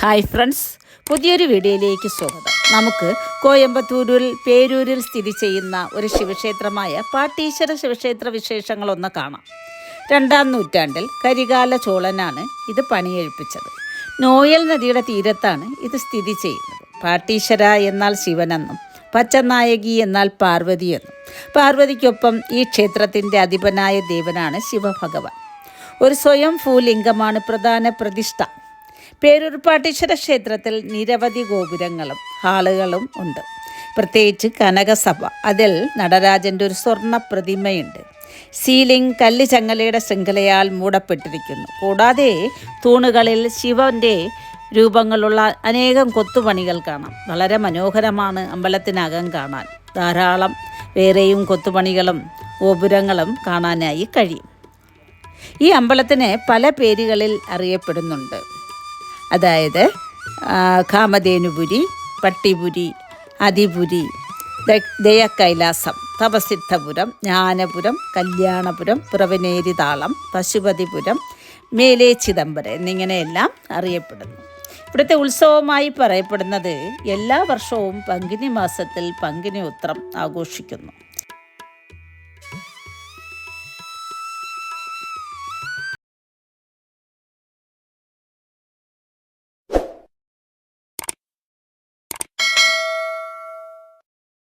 Hi friends പുതിയൊരു വീഡിയോയിലേക്ക് സ്വാഗതം. നമുക്ക് കോയമ്പത്തൂരിൽ പേരൂരിൽ സ്ഥിതി ചെയ്യുന്ന ഒരു ശിവക്ഷേത്രമായ പാട്ടീശ്വര ശിവക്ഷേത്ര വിശേഷങ്ങളൊന്ന് കാണാം. രണ്ടാം നൂറ്റാണ്ടിൽ കരികാല ചോളനാണ് ഇത് പണിയെഴുപ്പിച്ചത്. നോയൽ നദിയുടെ തീരത്താണ് ഇത് സ്ഥിതി ചെയ്യുന്നത്. പാട്ടീശ്വര എന്നാൽ ശിവനെന്നും പച്ചനായകി എന്നാൽ പാർവതി എന്നും പാർവതിക്കൊപ്പം ഈ ക്ഷേത്രത്തിന്റെ അധിപനായ ദേവനാണ് ശിവഭഗവാൻ. ഒരു സ്വയം ഭൂലിംഗമാണ് പ്രധാന പ്രതിഷ്ഠ. പേരൂർ പാട്ടീശ്വര ക്ഷേത്രത്തിൽ നിരവധി ഗോപുരങ്ങളും ഹാളുകളും ഉണ്ട്. പ്രത്യേകിച്ച് കനകസഭ. അതിൽ നടരാജന്റെ ഒരു സ്വർണ പ്രതിമയുണ്ട്. സീലിംഗ് കല്ല് ചങ്ങലയുടെ ശൃംഖലയാൽ മൂടപ്പെട്ടിരിക്കുന്നു. കൂടാതെ തൂണുകളിൽ ശിവന്റെ രൂപങ്ങളുള്ള അനേകം കൊത്തുപണികൾ കാണാം. വളരെ മനോഹരമാണ് അമ്പലത്തിനകം കാണാൻ. ധാരാളം വേറെയും കൊത്തുപണികളും ഗോപുരങ്ങളും കാണാനായി കഴിയും. ഈ അമ്പലത്തിന് പല പേരുകളിൽ അറിയപ്പെടുന്നുണ്ട്. അതായത് കാമധേനുപുരി പട്ടിപുരി അതിപുരി ദയക്കൈലാസം തപസിദ്ധപുരം ജ്ഞാനപുരം കല്യാണപുരം പുറവിനേരിതാളം പശുപതിപുരം മേലേ ചിദംബരം എന്നിങ്ങനെയെല്ലാം അറിയപ്പെടുന്നു. ഇവിടുത്തെ ഉത്സവമായി പറയപ്പെടുന്നത് എല്ലാ വർഷവും പങ്കിനി മാസത്തിൽ പങ്കിനി ഉത്രം ആഘോഷിക്കുന്നു.